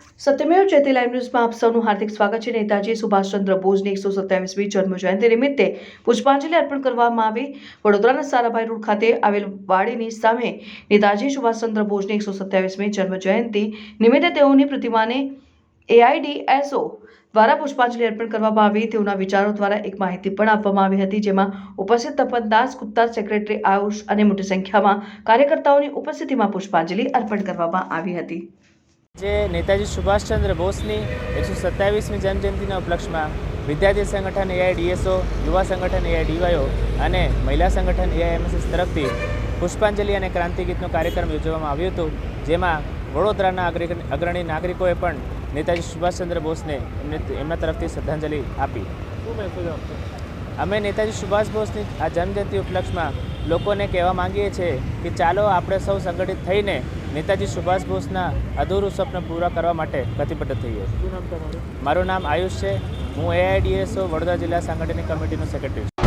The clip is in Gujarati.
સત્યમેવ જયતે લાઈવ ન્યૂઝમાં આપ સૌનું હાર્દિક સ્વાગત છે. નેતાજી સુભાષચંદ્ર બોઝની એકસો સત્યાવીસમી જન્મ જયંતિ નિમિત્તે પુષ્પાંજલિ અર્પણ કરવામાં આવી. વડોદરાના સારાભાઈ રોડ ખાતે આવેલ વાડીની સામે નેતાજી સુભાષચંદ્ર બોઝની એકસો સત્યાવીસમી જન્મ જયંતિ નિમિત્તે તેઓની પ્રતિમાને એઆઈડીએસઓ દ્વારા પુષ્પાંજલિ અર્પણ કરવામાં આવી. તેઓના વિચારો દ્વારા એક માહિતી પણ આપવામાં આવી હતી, જેમાં ઉપસ્થિત તપનદાસ, ગુપ્તા, સેક્રેટરી, આયુષ અને મોટી સંખ્યામાં કાર્યકર્તાઓની ઉપસ્થિતિમાં પુષ્પાંજલિ અર્પણ કરવામાં આવી હતી. જે નેતાજી સુભાષચંદ્ર બોઝની એકસો સત્યાવીસમી જન્મજયંતિના ઉપલક્ષમાં વિદ્યાર્થી સંગઠન એઆઈડીએસઓ યુવા સંગઠન એઆઈડીવાયો અને મહિલા સંગઠન એઆઈએમએસએસ તરફથી પુષ્પાંજલિ અને ક્રાંતિ ગીતનો કાર્યક્રમ યોજવામાં આવ્યો હતો, જેમાં વડોદરાના અગ્રણી નાગરિકોએ પણ નેતાજી સુભાષચંદ્ર બોઝને એમના તરફથી શ્રદ્ધાંજલિ આપી. અમે નેતાજી સુભાષ બોઝની આ જન્મજયંતિ ઉપલક્ષમાં લોકોને કહેવા માંગીએ છીએ કે ચાલો આપણે સૌ સંગઠિત થઈને નેતાજી સુભાષ બોઝના અધૂરું સ્વપ્ન પૂરા કરવા માટે પ્રતિબદ્ધ થઈએ મારું નામ આયુષ છે. હું એઆઈડીએસઓ વડોદરા જિલ્લા સંગઠનની કમિટીનો સેક્રેટરી છું.